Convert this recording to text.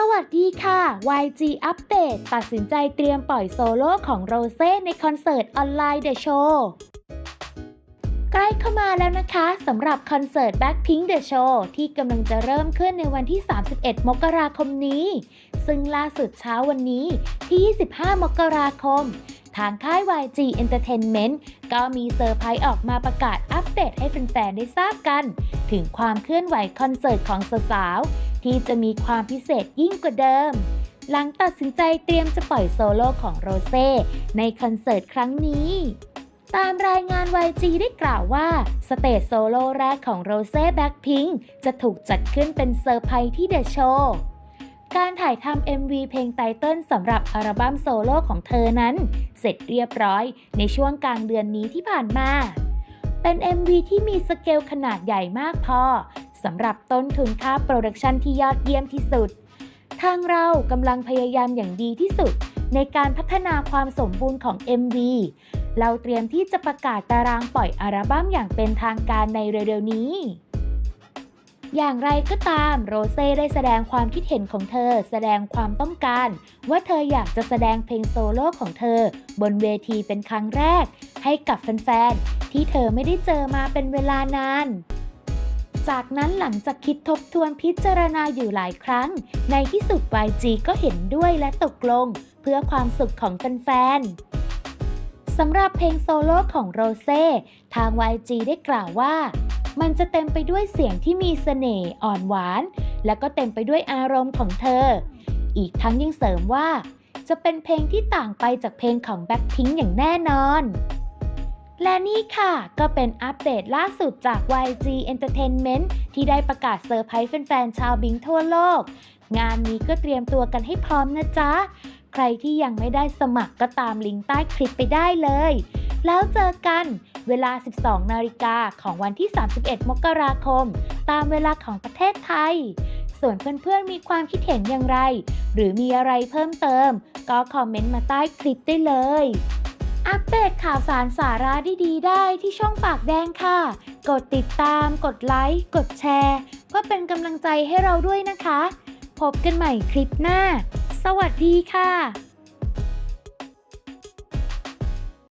สวัสดีค่ะ YG อัปเดตตัดสินใจเตรียมปล่อยโซโล่ของโรเซ่ในคอนเสิร์ตออนไลน์เดอะโชว์ใกล้เข้ามาแล้วนะคะสำหรับคอนเสิร์ต Blackpink The Show ที่กำลังจะเริ่มขึ้นในวันที่ 31 มกราคมนี้ ซึ่งล่าสุดเช้าวันนี้ที่ 25 มกราคม ทางค่าย YG Entertainment ก็มีเซอร์ไพรส์ออกมาประกาศอัปเดตให้แฟนๆ ได้ทราบกัน ถึงความเคลื่อนไหวคอนเสิร์ตของสาวๆ ที่จะมีความพิเศษยิ่งกว่าเดิม หลังตัดสินใจเตรียมจะปล่อยโซโล่ของโรเซ่ในคอนเสิร์ตครั้งนี้ตามรายงาน YG ได้กล่าวว่า สเตจโซโล่แรกของโรเซ่แบ็คพิงจะถูกจัดขึ้นเป็นเซอร์ไพรส์ที่เดอะโชว์ การถ่ายทำ MV เพลงไตเติ้ลสำหรับอัลบั้มโซโล่ของเธอนั้น เสร็จเรียบร้อยในช่วงกลางเดือนนี้ที่ผ่านมา เป็น MV ที่มีสเกลขนาดใหญ่มากพอสำหรับต้นทุนค่าโปรดักชันที่ยอดเยี่ยมที่สุด ทางเรากำลังพยายามอย่างดีที่สุด ในการพัฒนาความสมบูรณ์ของ MV เราเตรียมที่จะประกาศตารางปล่อยอัลบั้มอย่างเป็นทางการในเร็วๆนี้ อย่างไรก็ตามโรเซ่ได้แสดงความคิดเห็นของเธอ แสดงความต้องการ ว่าเธออยากจะแสดงเพลงโซโล่ของเธอ บนเวทีเป็นครั้งแรก ให้กับแฟนๆ ที่เธอไม่ได้เจอมาเป็นเวลานานจากนั้นหลังจากคิดทบทวนพิจารณาอยู่หลายครั้ง ในที่สุด YG ก็เห็นด้วยและตกลง เพื่อความสุขของแฟนๆสำหรับเพลงโซโล่ของโรเซ่ทาง YG ได้กล่าวว่า มันจะเต็มไปด้วยเสียงที่มีเสน่ห์อ่อนหวาน และก็เต็มไปด้วยอารมณ์ของเธอ อีกทั้งยังเสริมว่า จะเป็นเพลงที่ต่างไปจากเพลงของ Blackpink อย่างแน่นอน และนี่ค่ะก็เป็นอัปเดตล่าสุดจาก YG Entertainment ที่ได้ประกาศเซอร์ไพรส์แฟนๆชาวบิงทั่วโลก งานนี้ก็เตรียมตัวกันให้พร้อมนะจ๊ะ ใครที่ยังไม่ได้สมัครก็ตามลิงก์ใต้คลิปไปได้เลย แล้วเจอกันเวลา 12 นาฬิกาของวันที่ 31 มกราคม ตามเวลาของประเทศไทย ส่วนเพื่อนๆมีความคิดเห็นอย่างไร หรือมีอะไรเพิ่มเติม ก็คอมเมนต์มาใต้คลิปได้เลย อัปเดตข่าวสารสาระดีๆ ได้ที่ช่องปากแดงค่ะ กดติดตาม กดไลค์ กดแชร์ เพื่อเป็นกำลังใจให้เราด้วยนะคะ พบกันใหม่คลิปหน้า สวัสดีค่ะ